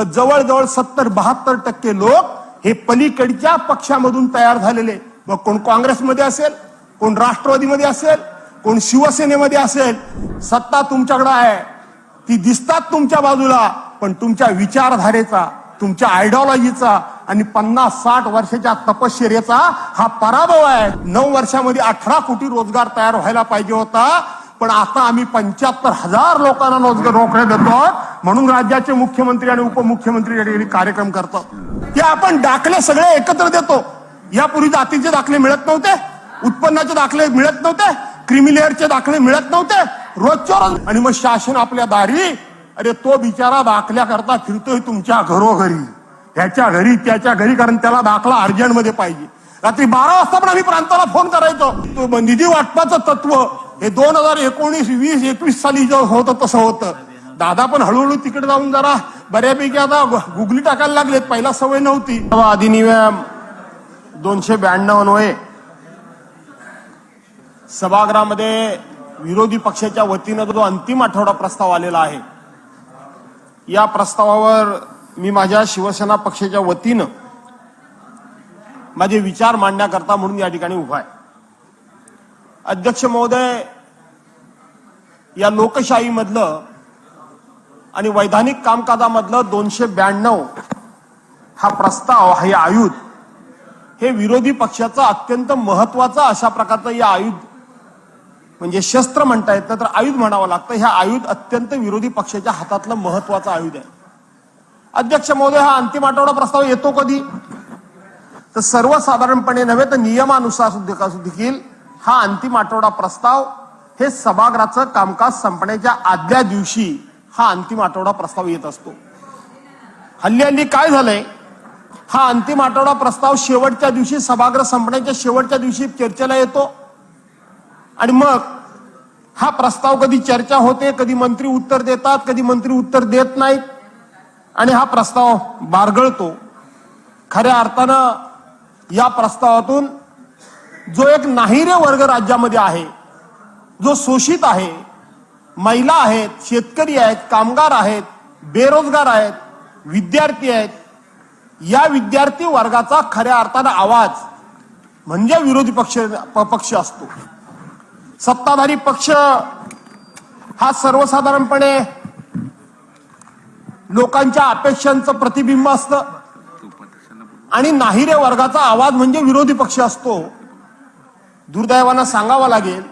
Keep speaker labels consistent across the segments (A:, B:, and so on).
A: तर जवळजवळ सत्तर बहात्तर टक्के लोक हे पलीकडच्या पक्षामधून तयार झालेले. मग कोण काँग्रेसमध्ये असेल कोण राष्ट्रवादीमध्ये असेल कोण शिवसेनेमध्ये असेल सत्ता तुमच्याकडे आहे. ती दिसतात तुमच्या बाजूला पण तुमच्या विचारधारेचा तुमच्या आयडिओलॉजीचा आणि पन्नास साठ वर्षाच्या तपश्चर्याचा हा पराभव आहे. नऊ वर्षामध्ये अठरा कोटी रोजगार तयार व्हायला पाहिजे होता. पण आता आम्ही पंच्याहत्तर हजार लोकांना रोजगार नोकऱ्या देतो म्हणून राज्याचे मुख्यमंत्री आणि उपमुख्यमंत्री कार्यक्रम करतो ते आपण दाखले सगळे एकत्र देतो. यापूर्वी जातीचे दाखले मिळत नव्हते उत्पन्नाचे दाखले मिळत नव्हते क्रिमिलेअरचे दाखले मिळत नव्हते. रोजच्या रोज आणि मग शासन आपल्या दारी अरे तो बिचारा दाखल्या करता फिरतोय तुमच्या घरोघरी. ह्याच्या घरी त्याच्या घरी कारण त्याला दाखला अर्जंटमध्ये पाहिजे. रात्री बारा वाजता पण आम्ही प्रांताला फोन करायचो. तो निधी वाटपाचं तत्व हे दोन हजार एकोणीस वीस एकवीस साली जर होतं तसं होतं. दादा पण हळूहळू तिकडे जाऊन जरा बऱ्यापैकी आता गुगली टाकायला लागलेत. पहिला सवय नव्हती. अधिनियम दोनशे ब्याण्णव अन्वये सभागृहामध्ये विरोधी पक्षाच्या वतीनं जो अंतिम आठवडा प्रस्ताव आलेला आहे या प्रस्तावावर मी माझ्या शिवसेना पक्षाच्या वतीनं माझे विचार मांडण्याकरता म्हणून या ठिकाणी उभा आहे. अध्यक्ष महोदय या लोकशाहीमधलं आणि वैधानिक कामकाजामधलं दोनशे ब्याण्णव हा प्रस्ताव हे आयुध हे विरोधी पक्षाचं अत्यंत महत्वाचं अशा प्रकारचं या आयुध म्हणजे शस्त्र म्हणता येतं तर आयुध म्हणावं लागतं ह्या आयुध अत्यंत विरोधी पक्षाच्या हातातलं महत्वाचं आयुध आहे अध्यक्ष महोदय हा अंतिम आठवडा प्रस्ताव येतो कधी तर सर्वसाधारणपणे नव्हे तर नियमानुसार सुद्धा देखील हा अंतिम आठवडा प्रस्ताव हे सभागृहाचं कामकाज संपण्याच्या आदल्या दिवशी हा अंतिम आठवडा प्रस्ताव येत असतो. हल्ली हल्ली काय झालंय? हा अंतिम आठवडा प्रस्ताव शेवटच्या दिवशी सभागृह संपण्याच्या शेवटच्या दिवशी चर्चेला येतो. आणि मग हा प्रस्ताव कधी चर्चा होते कधी मंत्री उत्तर देतात कधी मंत्री उत्तर देत नाहीत. आणि हा प्रस्ताव बारगळतो. खऱ्या अर्थानं या प्रस्तावातून जो एक नाहीरे वर्ग राज्यामध्ये आहे जो शोषित आहे महिला आहेत शेतकरी आहेत कामगार आहेत बेरोजगार आहेत विद्यार्थी आहेत या विद्यार्थी वर्गाचा खऱ्या अर्थानं आवाज म्हणजे विरोधी पक्ष पक्ष असतो. सत्ताधारी पक्ष हा सर्वसाधारणपणे लोकांच्या अपेक्षांचं प्रतिबिंब असतं. आणि नाहीरे वर्गाचा आवाज म्हणजे विरोधी पक्ष असतो. दुर्दैवानं सांगावा लागेल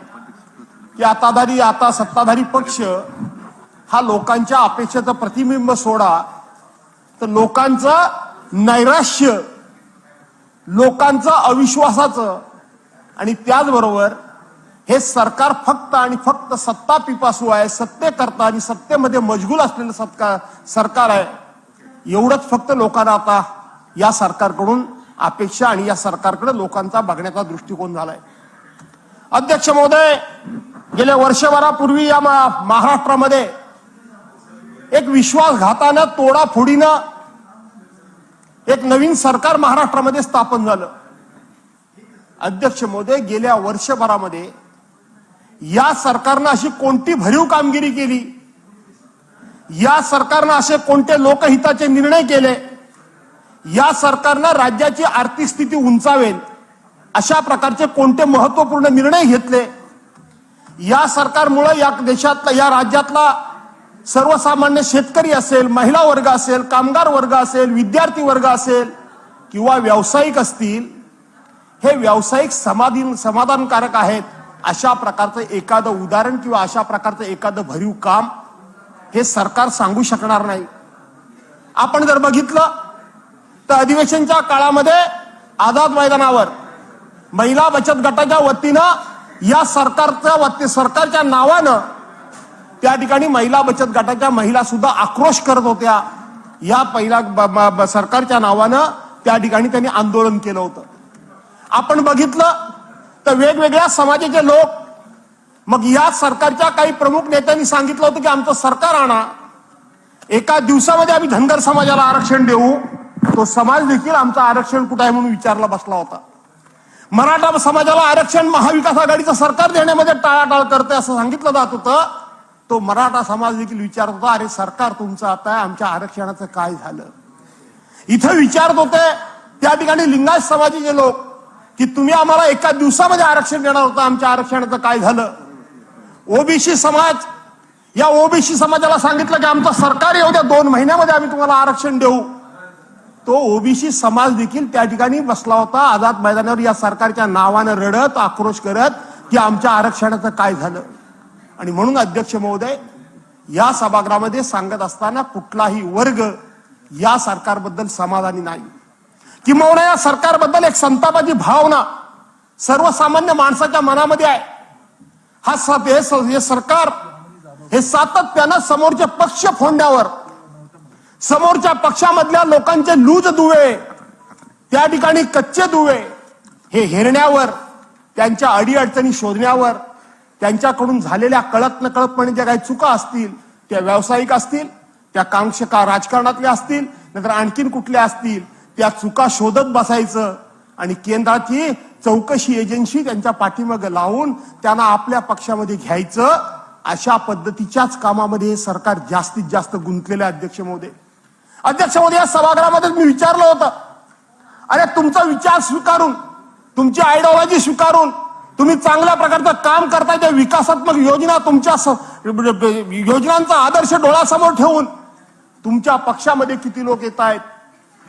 A: की आताधारी आता सत्ताधारी पक्ष हा लोकांच्या अपेक्षेचं प्रतिबिंब सोडा. तर लोकांचं नैराश्य लोकांचं अविश्वासाचं आणि त्याचबरोबर हे सरकार फक्त आणि फक्त सत्ता पिपासू आहे सत्तेकरता आणि सत्तेमध्ये मजगूल असलेलं सत्कार सरकार आहे. एवढंच फक्त लोकांना आता या सरकारकडून अपेक्षा आणि या सरकारकडे लोकांचा बघण्याचा दृष्टिकोन झालाय. अध्यक्ष महोदय गेल्या वर्षभरापूर्वी या महाराष्ट्रामध्ये एक विश्वासघातानं तोडाफोडीनं एक नवीन सरकार महाराष्ट्रामध्ये स्थापन झालं. अध्यक्ष मोदी गेल्या वर्षभरामध्ये या सरकारनं अशी कोणती भरीव कामगिरी केली? या सरकारनं असे कोणते लोकहिताचे निर्णय केले? या सरकारनं राज्याची आर्थिक स्थिती उंचावेल? अशा प्रकारचे कोणते महत्त्वपूर्ण निर्णय घेतले? या सरकारमुळं या देशातला या राज्यातला सर्वसामान्य शेतकरी असेल महिला वर्ग असेल कामगार वर्ग असेल विद्यार्थी वर्ग असेल किंवा व्यावसायिक असतील हे व्यावसायिक समाधी समाधानकारक आहेत अशा प्रकारचं एखादं उदाहरण किंवा अशा प्रकारचं एखादं भरीव काम हे सरकार सांगू शकणार नाही. आपण जर बघितलं तर अधिवेशनच्या काळामध्ये आझाद मैदानावर महिला बचत गटाच्या वतीनं या सरकारच्या वती सरकारच्या नावानं त्या ठिकाणी महिला बचत गटाच्या महिला सुद्धा आक्रोश करत होत्या. या पहिल्या सरकारच्या नावानं त्या ठिकाणी त्यांनी आंदोलन केलं होतं. आपण बघितलं तर वेगवेगळ्या समाजाचे लोक मग या सरकारच्या काही प्रमुख नेत्यांनी सांगितलं होतं की आमचं सरकार आणा. एका दिवसामध्ये आम्ही धनगर समाजाला आरक्षण देऊ. तो समाज देखील आमचं आरक्षण कुठं आहे म्हणून विचारला बसला होता. मराठा समाजाला आरक्षण महाविकास आघाडीचं सरकार देण्यामध्ये टाळाटाळ करते असं सांगितलं जात होतं. तो मराठा समाज देखील विचारत होता अरे सरकार तुमचं आता आहे आमच्या आरक्षणाचं काय झालं? इथं विचारत होते त्या ठिकाणी लिंगायत समाजाचे लोक की तुम्ही आम्हाला एका दिवसामध्ये आरक्षण देणार होता आमच्या आरक्षणाचं काय झालं? ओबीसी समाज या ओबीसी समाजाला सांगितलं की आमचं सरकार येऊ द्या दोन महिन्यामध्ये आम्ही तुम्हाला आरक्षण देऊ. तो ओबीसी समाज देखील त्या ठिकाणी बसला होता. आझाद मैदानावर या सरकारच्या नावानं रडत आक्रोश करत की आमच्या आरक्षणाचं काय झालं? आणि म्हणून अध्यक्ष महोदय या सभागृहामध्ये सांगत असताना कुठलाही वर्ग या सरकारबद्दल समाधानी नाही. किंवा या सरकारबद्दल एक संतापाची भावना सर्वसामान्य माणसाच्या मनामध्ये आहे. हा हे सरकार हे सातत्यानं समोरचे पक्ष फोडण्यावर समोरच्या पक्षामधल्या लोकांचे लूज दुवे त्या ठिकाणी कच्चे दुवे हे हेरण्यावर त्यांच्या अडीअडचणी शोधण्यावर त्यांच्याकडून झालेल्या कळत नकळतपणे ज्या काही चुका असतील त्या व्यावसायिक असतील त्या कांक्षका राजकारणातल्या असतील नंतर आणखीन कुठल्या असतील त्या चुका शोधत बसायचं आणि केंद्राची चौकशी एजन्सी त्यांच्या पाठीमागे लावून त्यांना आपल्या पक्षामध्ये घ्यायचं अशा पद्धतीच्याच कामामध्ये सरकार जास्तीत जास्त गुंतलेलं आहे अध्यक्ष महोदय. अध्यक्ष मोदी या सभागृहामध्ये मी विचारलं होतं. अरे तुमचा विचार स्वीकारून तुमची आयडिओलॉजी स्वीकारून तुम्ही चांगल्या प्रकारचं काम करताय त्या विकासात्मक योजना तुमच्या स- योजनांचा आदर्श डोळ्यासमोर ठेवून तुमच्या पक्षामध्ये किती लोक येत आहेत?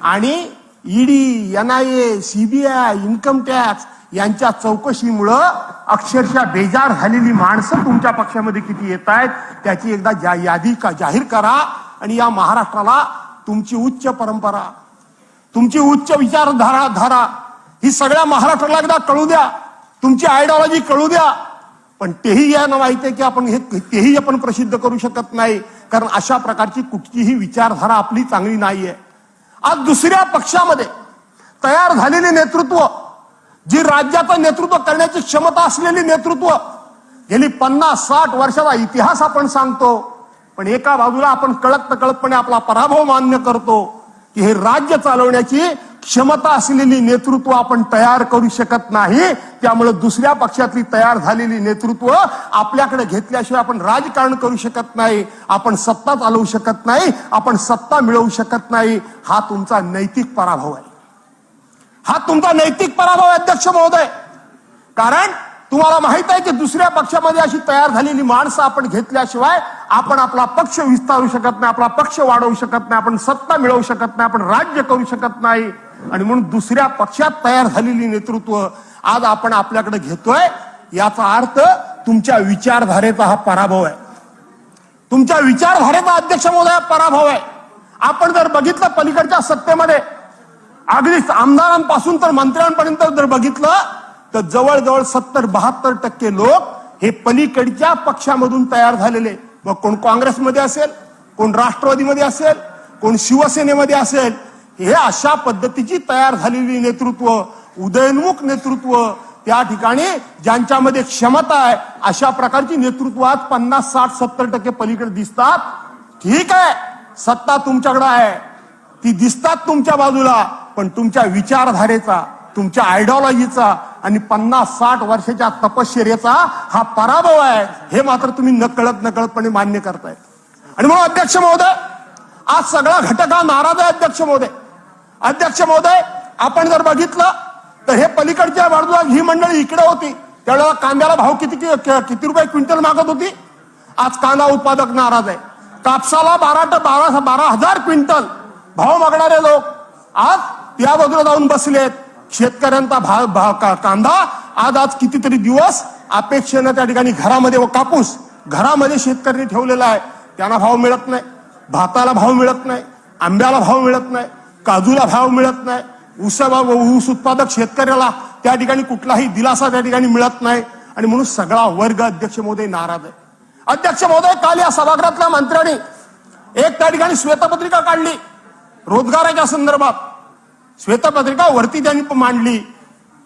A: आणि ED NIA CBI income tax यांच्या चौकशीमुळं अक्षरशः बेजार झालेली माणसं तुमच्या पक्षामध्ये किती येत आहेत त्याची एकदा जा- यादी का- जाहीर करा. आणि या महाराष्ट्राला तुमची उच्च परंपरा तुमची उच्च विचारधारा धारा ही सगळ्या महाराष्ट्राला एकदा कळू द्या. तुमची आयडिओलॉजी कळू द्या. पण तेही या माहिती आहे की आपण हे तेही आपण प्रसिद्ध करू शकत नाही. कारण अशा प्रकारची कुठचीही विचारधारा आपली चांगली नाहीये. आज दुसऱ्या पक्षामध्ये तयार झालेले नेतृत्व जी राज्याचं नेतृत्व करण्याची क्षमता असलेली नेतृत्व गेली पन्नास साठ वर्षाचा इतिहास आपण सांगतो. पण एका बाजूला आपण कळत कळतपणे आपला पराभव मान्य करतो की हे राज्य चालवण्याची क्षमता असलेली नेतृत्व आपण तयार करू शकत नाही. त्यामुळे दुसऱ्या पक्षातली तयार झालेली नेतृत्व आपल्याकडे घेतल्याशिवाय आपण राजकारण करू शकत नाही. आपण सत्ता चालवू शकत नाही. आपण सत्ता मिळवू शकत नाही. हा तुमचा नैतिक पराभव आहे. हा तुमचा नैतिक पराभव आहे अध्यक्ष महोदय. कारण तुम्हाला माहीत आहे की दुसऱ्या पक्षामध्ये अशी तयार झालेली माणसं आपण घेतल्याशिवाय आपण आपला पक्ष विस्तारू शकत नाही आपला पक्ष वाढवू शकत नाही आपण सत्ता मिळवू शकत नाही आपण राज्य करू शकत नाही. आणि म्हणून दुसऱ्या पक्षात तयार झालेली नेतृत्व आज आपण आपल्याकडे घेतोय. याचा अर्थ तुमच्या विचारधारेचा हा पराभव आहे. तुमच्या विचारधारेचा अध्यक्ष महोदय हा पराभव आहे. आपण जर बघितलं पलीकडच्या सत्तेमध्ये अगदी आमदारांपासून तर मंत्र्यांपर्यंत जर बघितलं तर जवळजवळ सत्तर बहात्तर टक्के लोक हे पलीकडच्या पक्षामधून तयार झालेले. मग कोण काँग्रेसमध्ये असेल कोण राष्ट्रवादीमध्ये असेल कोण शिवसेनेमध्ये असेल हे अशा पद्धतीची तयार झालेली नेतृत्व उदयोन्मुख नेतृत्व त्या ठिकाणी ज्यांच्यामध्ये क्षमता आहे अशा प्रकारची नेतृत्व आज पन्नास साठ सत्तर टक्के पलीकडे दिसतात. ठीक आहे सत्ता तुमच्याकडे आहे. ती दिसतात तुमच्या बाजूला पण तुमच्या विचारधारेचा तुमच्या आयडिओलॉजीचा आणि पन्नास साठ वर्षाच्या तपश्चर्याचा हा पराभव आहे हे मात्र तुम्ही नकळत नकळतपणे मान्य करताय. आणि म्हणून अध्यक्ष महोदय आज सगळा घटक हा नाराज आहे अध्यक्ष महोदय. अध्यक्ष महोदय आपण जर बघितलं तर हे पलीकडच्या बाजूला ही मंडळी इकडे होती. त्यावेळेला कांद्याला भाव किती किती रुपये क्विंटल मागत होती? आज कांदा उत्पादक नाराज आहे. कापसाला बारा ते बारा बारा हजार क्विंटल भाव मागणारे लोक आज त्या बाजूला जाऊन बसलेत. शेतकऱ्यांचा भाव भाव का- कांदा? आज आज कितीतरी दिवस अपेक्षेनं त्या ठिकाणी घरामध्ये व कापूस घरामध्ये शेतकऱ्यांनी ठेवलेला आहे. त्यांना भाव मिळत नाही भाताला भाव मिळत नाही आंब्याला भाव मिळत नाही काजूला भाव मिळत नाही. ऊसा ऊस उत्पादक शेतकऱ्याला त्या ठिकाणी कुठलाही दिलासा त्या ठिकाणी मिळत नाही. आणि म्हणून सगळा वर्ग अध्यक्ष महोदय नाराज आहे. अध्यक्ष महोदय काल या सभागृहातल्या मंत्र्यांनी एक त्या ठिकाणी श्वेतपत्रिका काढली. रोजगाराच्या संदर्भात. श्वेतपत्रिका वरती त्यांनी पण मांडली.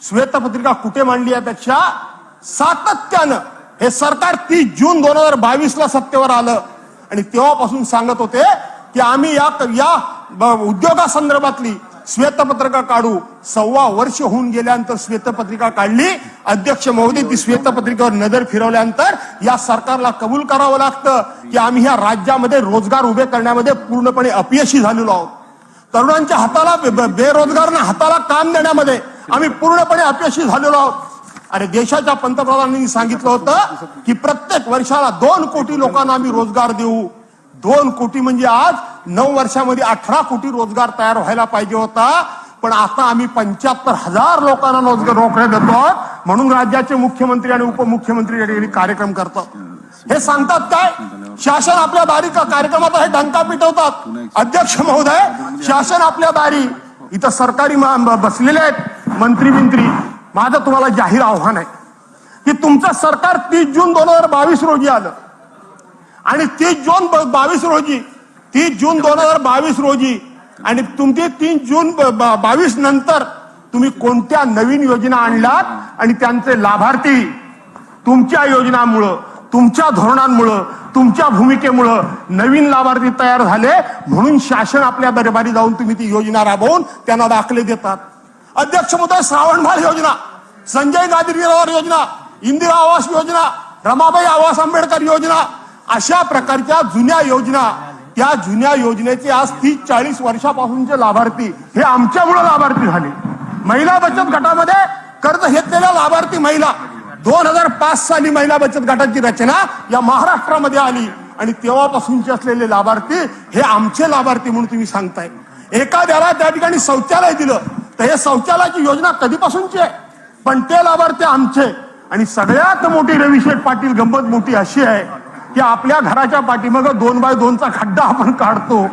A: श्वेतपत्रिका कुठे मांडली यापेक्षा सातत्यानं. हे सरकार तीस जून दोन हजार बावीस ला सत्तेवर आलं. आणि तेव्हापासून सांगत होते की आम्ही या या उद्योगासंदर्भातली श्वेतपत्रिका काढू. सव्वा वर्ष होऊन गेल्यानंतर श्वेतपत्रिका काढली. अध्यक्ष मोदी ती श्वेतपत्रिकेवर नजर फिरवल्यानंतर या सरकारला कबूल करावं लागतं की आम्ही ह्या राज्यामध्ये रोजगार उभे करण्यामध्ये पूर्णपणे अपयशी झालेलो आहोत. तरुणांच्या हाताला बे- बेरोजगारांना हाताला काम देण्यामध्ये आम्ही पूर्णपणे अपयशी झालेलो आहोत. अरे देशाच्या पंतप्रधानांनी सांगितलं होतं की प्रत्येक वर्षाला दोन कोटी लोकांना आम्ही रोजगार देऊ. दोन कोटी म्हणजे आज नऊ वर्षामध्ये अठरा कोटी रोजगार तयार व्हायला पाहिजे होता. पण आता आम्ही पंच्याहत्तर हजार लोकांना रोजगार नोकऱ्या देतो म्हणून राज्याचे मुख्यमंत्री आणि उपमुख्यमंत्री कार्यक्रम करतात. हे सांगतात काय? शासन आपल्या दारी का कार्यक्रमात हे डंका पिटवतात. अध्यक्ष महोदय शासन आपल्या दारी इथं सरकारी बसलेले आहेत. मंत्री मंत्री माझं तुम्हाला जाहीर आव्हान आहे की तुमचं सरकार तीस जून दोन हजार बावीस रोजी आलं. आणि तीस जून बावीस रोजी तीस जून दोन हजार बावीस रोजी आणि तुमची तीन जून बावीस नंतर तुम्ही कोणत्या नवीन योजना आणल्यात आणि त्यांचे लाभार्थी तुमच्या योजनामुळं तुमच्या धोरणांमुळं तुमच्या भूमिकेमुळं नवीन लाभार्थी तयार झाले म्हणून शासन आपल्या दरबारी जाऊन तुम्ही ती योजना राबवून त्यांना दाखले देतात. अध्यक्ष मुद्दा श्रावणबाळ योजना संजय गांधी योजना इंदिरा आवास योजना रमाबाई आवास आंबेडकर योजना अशा प्रकारच्या जुन्या योजना त्या जुन्या योजनेचे आज तीस चाळीस वर्षापासूनचे लाभार्थी हे आमच्यामुळे लाभार्थी झाले. महिला बचत गटामध्ये कर्ज घेतलेल्या लाभार्थी महिला दोन हजार पाच साली महिला बचत गटाची रचना या महाराष्ट्रामध्ये आली. आणि तेव्हापासूनचे असलेले लाभार्थी हे आमचे लाभार्थी म्हणून तुम्ही सांगताय. एखाद्याला त्या ठिकाणी शौचालय दिलं तर हे शौचालयाची योजना कधीपासूनची आहे? पण ते लाभार्थी आमचे. आणि सगळ्यात मोठी रविशेठ पाटील गंमत मोठी अशी आहे की आपल्या घराच्या पाठीमागं दोन बाय दोनचा खड्डा आपण काढतो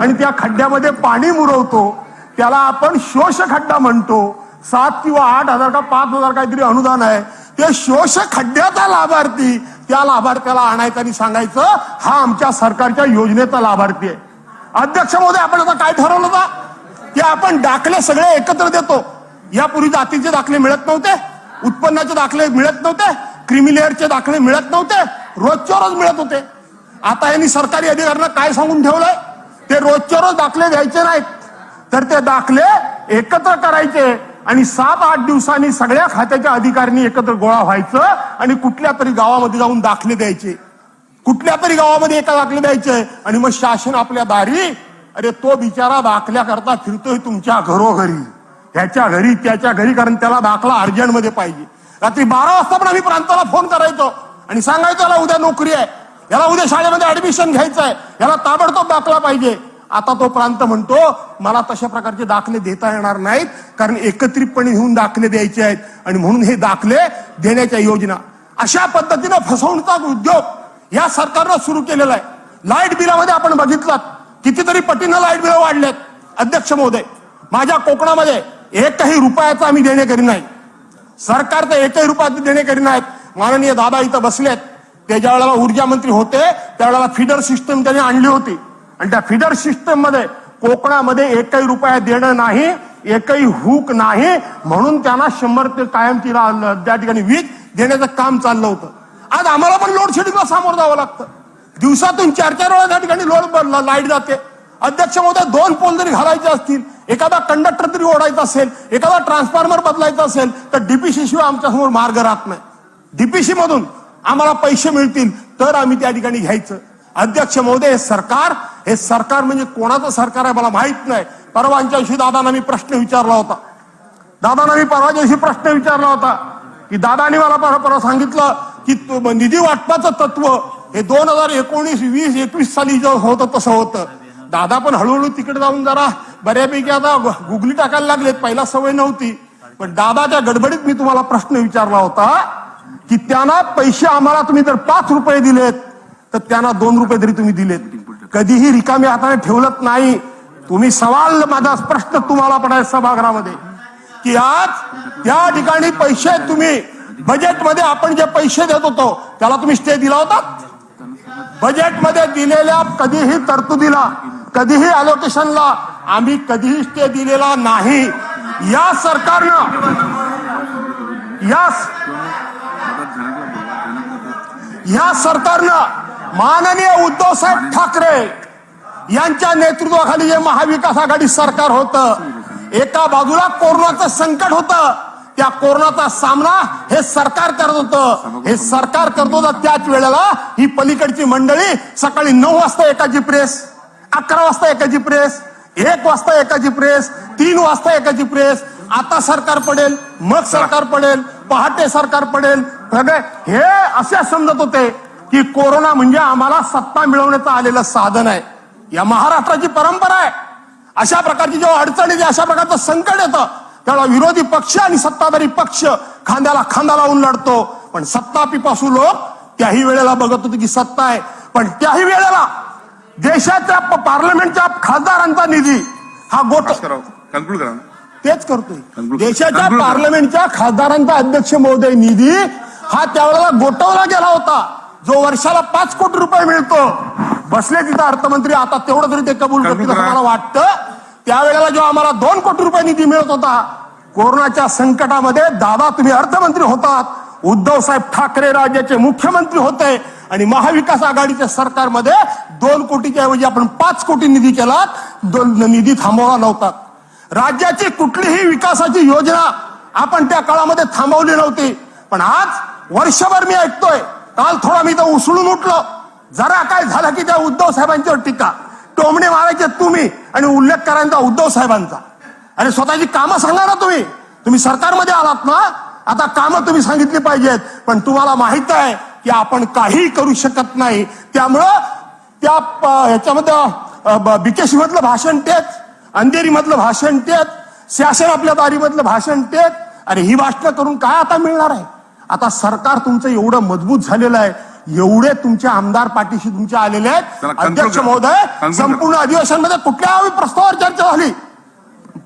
A: आणि त्या खड्ड्यामध्ये पाणी मुरवतो. त्याला आपण शोष खड्डा म्हणतो. सात किंवा आठ हजार का पाच हजार काहीतरी अनुदान आहे. ते शोष खड्ड्याचा लाभार्थी. त्या लाभार्थ्याला आणायचं आणि सांगायचं हा आमच्या सरकारच्या योजनेचा लाभार्थी आहे. अध्यक्ष महोदय आपण आता काय ठरवलं होतं? की आपण दाखले सगळे एकत्र देतो. यापूर्वी जातीचे दाखले मिळत नव्हते उत्पन्नाचे दाखले मिळत नव्हते क्रिमिलेअरचे दाखले मिळत नव्हते रोजच्या रोज मिळत होते. आता यांनी सरकारी अधिकाऱ्यांना काय सांगून ठेवलंय? ते रोजच्या रोज दाखले द्यायचे नाहीत. तर ते दाखले एकत्र करायचे. आणि सात आठ दिवसांनी सगळ्या खात्याच्या अधिकाऱ्यांनी एकत्र गोळा व्हायचं आणि कुठल्या तरी गावामध्ये जाऊन दाखले द्यायचे. कुठल्या तरी गावामध्ये एका दाखले द्यायचे. आणि मग शासन आपल्या दारी अरे तो बिचारा दाखल्याकरता फिरतोय तुमच्या घरोघरी. ह्याच्या घरी त्याच्या घरी कारण त्याला दाखला अर्जंटमध्ये पाहिजे. रात्री बारा वाजता पण आम्ही प्रांताला फोन करायचो. आणि सांगायचो याला उद्या नोकरी आहे. याला उद्या शाळेमध्ये ऍडमिशन घ्यायचं आहे याला ताबडतोब दाखला पाहिजे. आता तो प्रांत म्हणतो मला तशा प्रकारचे दाखले देता येणार नाहीत कारण एकत्रितपणे घेऊन दाखले द्यायचे आहेत आणि म्हणून हे दाखले देण्याच्या योजना. अशा पद्धतीनं फसवणूक उद्योग या सरकारनं सुरू केलेला आहे. लाइट बिलामध्ये आपण बघितलं कितीतरी पटीनं लाइट बिल वाढलेत अध्यक्ष महोदय माझ्या कोकणामध्ये एकही रुपयाचा आम्ही देणेकरी नाही. सरकार तर एकही रुपयात देणेकरी नाहीत. माननीय दादा इथं बसलेत. ते ज्या वेळेला ऊर्जा मंत्री होते त्यावेळेला फिडर सिस्टम त्यांनी आणली होती. आणि त्या फिडर सिस्टममध्ये कोकणामध्ये एकही रुपया देणं नाही एकही हुक नाही म्हणून त्यांना शंभर ते कायम तिला त्या ठिकाणी वीज देण्याचं काम चाललं होतं. आज आम्हाला पण लोड शेडिंगला सामोरं जावं लागतं. दिवसातून चार चार वेळा त्या ठिकाणी लोड लाइट जाते. अध्यक्ष महोदय दोन पोल जरी घालायचे असतील एखादा कंडक्टर तरी ओढायचा असेल एखादा ट्रान्सफॉर्मर बदलायचा असेल तर डीपीसी शिवाय आमच्यासमोर मार्ग राहत नाही. डीपीसी मधून आम्हाला पैसे मिळतील तर आम्ही त्या ठिकाणी घ्यायचं. अध्यक्ष महोदय सरकार हे सरकार म्हणजे कोणाचं सरकार आहे मला माहीत नाही. परवांच्या दिवशी दादांना मी प्रश्न विचारला होता. दादांना मी परवाच्या दिवशी प्रश्न विचारला होता. की दादानी मला परवा परवा सांगितलं की निधी वाटपाचं तत्व हे दोन हजार एकोणीस वीस एकवीस साली जे होतं तसं होतं. दादा पण हळूहळू तिकडे जाऊन जरा बऱ्यापैकी आता गुगली टाकायला लागलेत. पहिला सवय नव्हती. पण दादाच्या गडबडीत मी तुम्हाला प्रश्न विचारला होता की त्यांना पैसे आम्हाला तुम्ही जर पाच रुपये दिलेत तर त्यांना दोन रुपये तरी तुम्ही दिलेत. कधीही रिकामी हाताने ठेवलत नाही. तुम्ही सवाल माझा प्रश्न तुम्हाला पडाय सभागृहामध्ये. की आज त्या ठिकाणी पैसे तुम्ही बजेटमध्ये आपण जे पैसे देत होतो त्याला तुम्ही स्टे दिला होता? बजेटमध्ये दिलेल्या कधीही तरतुदीला कधीही अलोकेशनला आम्ही कधीही स्टे दिलेला नाही. या सरकारनं या सरकारनं माननीय उद्धवसाहेब ठाकरे यांच्या नेतृत्वाखाली जे महाविकास आघाडी सरकार होतं एका बाजूला कोरोनाचं संकट होतं त्या कोरोनाचा सामना हे सरकार करत होतं. हे सरकार करत होतं त्याच वेळेला ही पलीकडची मंडळी सकाळी नऊ वाजता एकाची प्रेस अकरा वाजता एकाची प्रेस एक वाजता एकाची प्रेस तीन वाजता एकाची प्रेस. आता सरकार पडेल मग सरकार पडेल पहाटे सरकार पडेल. सगळे हे असे समजत होते. की कोरोना म्हणजे आम्हाला सत्ता मिळवण्याचं आलेलं साधन आहे. या महाराष्ट्राची परंपरा आहे. अशा प्रकारची जेव्हा अडचण येते अशा प्रकारचं संकट येतं त्यावेळेला विरोधी पक्ष आणि सत्ताधारी पक्ष खांद्याला खांदा लावून लढतो. पण सत्ता पिपासू लोक त्याही वेळेला बघत होते की सत्ता आहे. पण त्याही वेळेला देशाच्या पार्लमेंटच्या खासदारांचा निधी हा गोट
B: कन्क्लूड करा
A: तेच करतोय. देशाच्या. पार्लमेंटच्या खासदारांचा अध्यक्ष महोदय निधी हा त्यावेळेला गोठवला गेला होता. जो वर्षाला पाच कोटी रुपये मिळतो बसले तिथं अर्थमंत्री आता तेवढं तरी ते कबूल करतील असं. मला वाटतं. त्यावेळेला जेव्हा आम्हाला दोन कोटी रुपये निधी मिळत होता कोरोनाच्या संकटामध्ये दादा तुम्ही अर्थमंत्री होतात. उद्धव साहेब ठाकरे राज्याचे मुख्यमंत्री होते आणि महाविकास आघाडीच्या सरकारमध्ये दोन कोटीच्या ऐवजी आपण पाच कोटी निधी केला दोन निधी थांबवला नव्हता. राज्याची कुठलीही विकासाची योजना आपण त्या काळामध्ये थांबवली नव्हती. पण आज वर्षभर मी ऐकतोय काल थोडा मी तर उसळून उठलो. जरा काय झालं की त्या उद्धव साहेबांच्यावर टीका. टोमणे मारायचे तुम्ही आणि उल्लेख करायचा उद्धव साहेबांचा. आणि स्वतःची कामं सांगा ना तुम्ही. तुम्ही सरकारमध्ये आलात ना आता कामं तुम्ही सांगितली पाहिजेत. पण तुम्हाला माहीत आहे की आपण काही करू शकत नाही. त्यामुळं त्या ह्याच्यामध्ये बिकेशीमधलं भाषण तेच अंधेरी मधलं भाषण तेच शासन आपल्या दारीमधलं भाषण तेच. अरे ही भाषणं करून काय आता मिळणार आहे? आता सरकार तुमचं एवढं मजबूत झालेलं आहे एवढे तुमचे आमदार पाठीशी तुमचे आलेले आहेत. अध्यक्ष. महोदय. संपूर्ण अधिवेशनमध्ये कुठल्या प्रस्तावावर चर्चा झाली?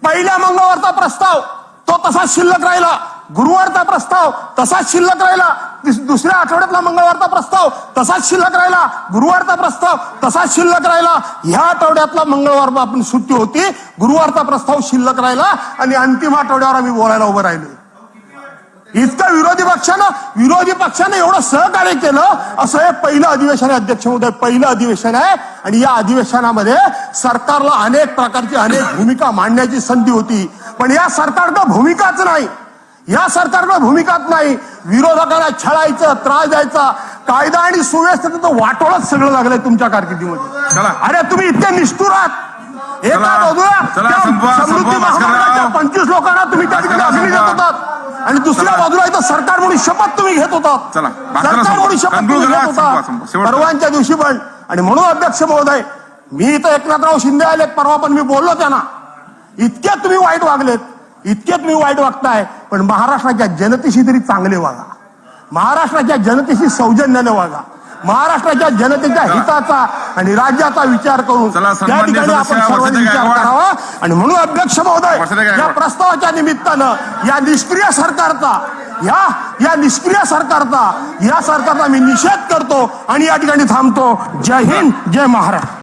A: पहिल्या मंगळवारचा प्रस्ताव तो तसाच शिल्लक राहिला. गुरुवारचा प्रस्ताव तसाच शिल्लक राहिला. दुसऱ्या आठवड्यातला मंगळवारचा प्रस्ताव तसाच शिल्लक राहिला. गुरुवारचा प्रस्ताव तसाच शिल्लक राहिला. ह्या आठवड्यातला मंगळवार आपण सुट्टी होती. गुरुवारचा प्रस्ताव शिल्लक राहिला आणि अंतिम आठवड्यावर आम्ही बोलायला उभं राहिलो. इतकं विरोधी पक्षानं विरोधी पक्षानं एवढं सहकार्य केलं असं हे पहिलं अधिवेशन आहे अध्यक्ष महोदय पहिलं अधिवेशन आहे. आणि या अधिवेशनामध्ये सरकारला अनेक प्रकारची अनेक भूमिका मांडण्याची संधी होती. पण या सरकारकडं भूमिकाच नाही. या सरकारकडं भूमिकाच नाही. विरोधकांना छळायचं त्रास द्यायचा. कायदा आणि सुव्यवस्थेचं वाटोळच सगळं लागलंय तुमच्या कारकिर्दीमध्ये. अरे तुम्ही इतके निष्ठुर आहात. समृद्धी महामार्गाच्या. पंचवीस लोकांना तुम्ही त्या ठिकाणी अग्नी देत. होतात आणि दुसऱ्या. बाजूला इथं सरकार म्हणून शपथ तुम्ही घेत
B: भास्करराव,
A: सरकार. म्हणून शपथ तुम्ही घेत होता. परवांच्या दिवशी पण आणि म्हणून अध्यक्ष महोदय मी इथं एकनाथराव शिंदे आले परवा पण मी बोललो त्यांना इतके तुम्ही वाईट वागलेत इतके तुम्ही वाईट वागताय पण महाराष्ट्राच्या जनतेशी तरी चांगले वागा महाराष्ट्राच्या जनतेशी सौजन्याने वागा महाराष्ट्राच्या जनतेच्या हिताचा आणि राज्याचा विचार करून त्या ठिकाणी आपण सर्वांनी विचार. करावा आणि म्हणून अध्यक्ष महोदय या. प्रस्तावाच्या निमित्तानं या निष्क्रिय सरकारचा या या निष्क्रिय सरकारचा या सरकारचा मी निषेध करतो आणि या ठिकाणी थांबतो जय हिंद जय महाराष्ट्र